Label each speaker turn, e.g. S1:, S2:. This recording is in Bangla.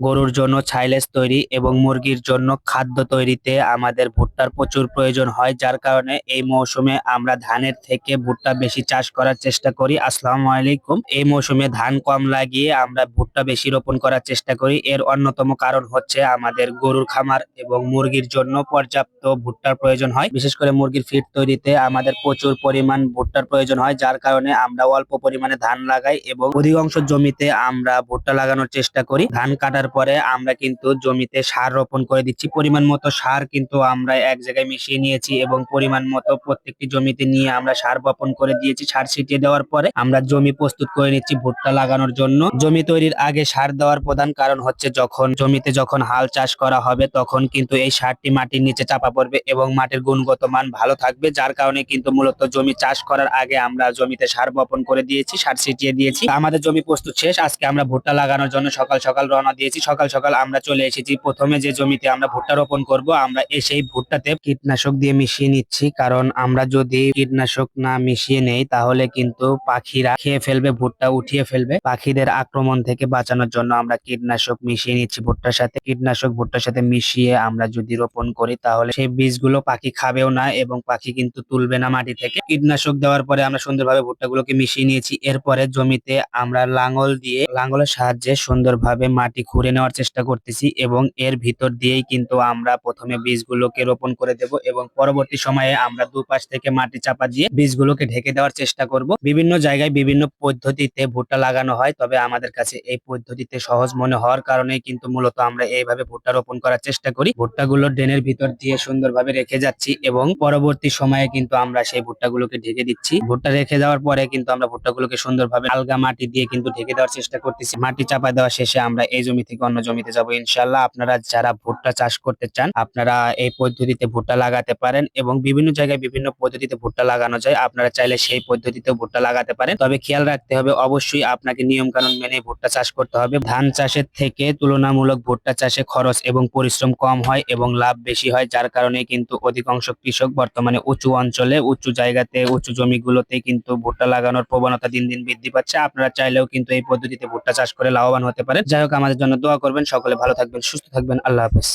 S1: গরুর জন্য ছাইলেজ তৈরি এবং মুরগির জন্য খাদ্য তৈরিতে আমাদের ভুট্টার প্রচুর প্রয়োজন হয়, যার কারণে এই মৌসুমে আমরা ধানের থেকে ভুট্টা বেশি চাষ করার চেষ্টা করি। আসসালামু আলাইকুম। এই মৌসুমে ধান কম লাগিয়ে আমরা ভুট্টা বেশি রোপণ করার চেষ্টা করি। এর অন্যতম কারণ হচ্ছে আমাদের গরুর খামার এবং মুরগির জন্য পর্যাপ্ত ভুট্টার প্রয়োজন হয়। বিশেষ করে মুরগির ফিড তৈরিতে আমাদের প্রচুর পরিমাণ ভুট্টার প্রয়োজন হয়, যার কারণে আমরা অল্প পরিমাণে ধান লাগাই এবং অধিকাংশ জমিতে আমরা ভুট্টা লাগানোর চেষ্টা করি। ধান কাটার পরে আমরা কিন্তু জমিতে সার রোপণ করে দিচ্ছি। পরিমাণ মতো সার কিন্তু আমরা এক জায়গায় মিশিয়ে নিয়েছি এবং পরিমাণ মতো প্রত্যেকটি জমিতে নিয়ে আমরা সার বপন করে দিয়েছি। সার ছিটিয়ে দেওয়ার পরে আমরা জমি প্রস্তুত করে নিচ্ছি ভুট্টা লাগানোর জন্য। জমি তৈরির আগে সার দেওয়ার প্রধান কারণ হচ্ছে যখন জমিতে যখন হাল চাষ করা হবে তখন কিন্তু এই সারটি মাটির নিচে চাপা পড়বে এবং মাটির গুণগত মান ভালো থাকবে, যার কারণে কিন্তু মূলত জমি চাষ করার আগে আমরা জমিতে সার বপন করে দিয়েছি, সার ছিটিয়ে দিয়েছি। আমাদের জমি প্রস্তুত শেষ। আজকে আমরা ভুট্টা লাগানোর জন্য সকাল সকাল রওনা দিয়েছি। সকাল সকাল আমরা চলে এসেছি। প্রথমে যে জমিতে আমরা ভুট্টা রোপণ করব, আমরা এসেই ভুট্টাতে কীটনাশক দিয়ে মিশিয়ে নিচ্ছি। কারণ আমরা যদি কীটনাশক না মিশিয়ে নেই, তাহলে কিন্তু পাখিরা খেয়ে ফেলবে, ভুট্টা উঠিয়ে ফেলবে। পাখিদের আক্রমণ থেকে বাঁচানোর জন্য আমরা কীটনাশক মিশিয়ে নিচ্ছি ভুট্টার সাথে। কীটনাশক ভুট্টার সাথে মিশিয়ে আমরা যদি রোপণ করি, তাহলে সেই বীজগুলো পাখি খাবেও না এবং পাখি কিন্তু তুলবে না মাটি থেকে। কীটনাশক দেওয়ার পরে আমরা সুন্দরভাবে ভুট্টাগুলোকে মিশিয়ে নিয়েছি। এরপরে জমিতে আমরা লাঙল দিয়ে, লাঙলের সাহায্যে সুন্দরভাবে মাটি খুঁড়ে নেওয়ার চেষ্টা করতেছি এবং এর ভিতর দিয়েই কিন্তু আমরা প্রথমে বীজগুলোকে রোপণ করে দেব এবং পরবর্তী সময়ে আমরা দুপাশ থেকে মাটি চাপা দিয়ে বীজগুলোকে ঢেকে দেওয়ার চেষ্টা করব। বিভিন্ন জায়গায় বিভিন্ন পদ্ধতিতে ভুট্টা লাগানো হয়, তবে আমাদের কাছে এই পদ্ধতিতে সহজ মনে হওয়ার কারণে কিন্তু মূলত আমরা এইভাবে ভুট্টা রোপণ করার চেষ্টা করি। ভুট্টাগুলো ড্রেনের ভিতর দিয়ে সুন্দরভাবে রেখে যাচ্ছি এবং পরবর্তী সময়ে কিন্তু আমরা সেই ভুট্টাগুলোকে ঢেকে দিচ্ছি। ভুট্টা রেখে দেওয়ার পরে কিন্তু আমরা ভুট্টাগুলোকে সুন্দরভাবে আলগা মাটি দিয়ে কিন্তু ঢেকে দেওয়ার চেষ্টা করতেছি। মাটি চাপা দেওয়া শেষে আমরা এই জমি থেকে অন্য জমিতে যাব ইনশাল্লাহ আপনারা যারা ভুট্টা চাষ করতে চান, আপনারা এই পদ্ধতিতে ভুট্টা লাগাতে পারেন এবং বিভিন্ন জায়গায় বিভিন্ন পদ্ধতিতে ভুট্টা লাগানো যায়। আপনারা চাইলে সেই পদ্ধতিতে ভুট্টা লাগাতে পারেন। তবে খেয়াল রাখতে হবে, অবশ্যই আপনাকে নিয়ম কানুন মেনে ভুট্টা চাষ করতে হবে। ধান চাষের থেকে তুলনামূলক ভুট্টা চাষে খরচ এবং পরিশ্রম কম হয় এবং লাভ বেশি হয়, যার কারণে কিন্তু অধিকাংশ কৃষক বর্তমানে উঁচু অঞ্চলে, উঁচু জায়গাতে, উঁচু জমিগুলোতে কিন্তু ভুট্টা লাগানোর প্রবণতা দিন দিন বৃদ্ধি পাচ্ছে। আপনারা চাইলেও কিন্তু এই পদ্ধতিতে ভুট্টা চাষ করে লাভবান হতে পারেন। যাই হোক, আমাদের জন্য দোয়া করবেন সকলে ভালো থাকবেন সুস্থ থাকবেন আল্লাহ হাফেজ।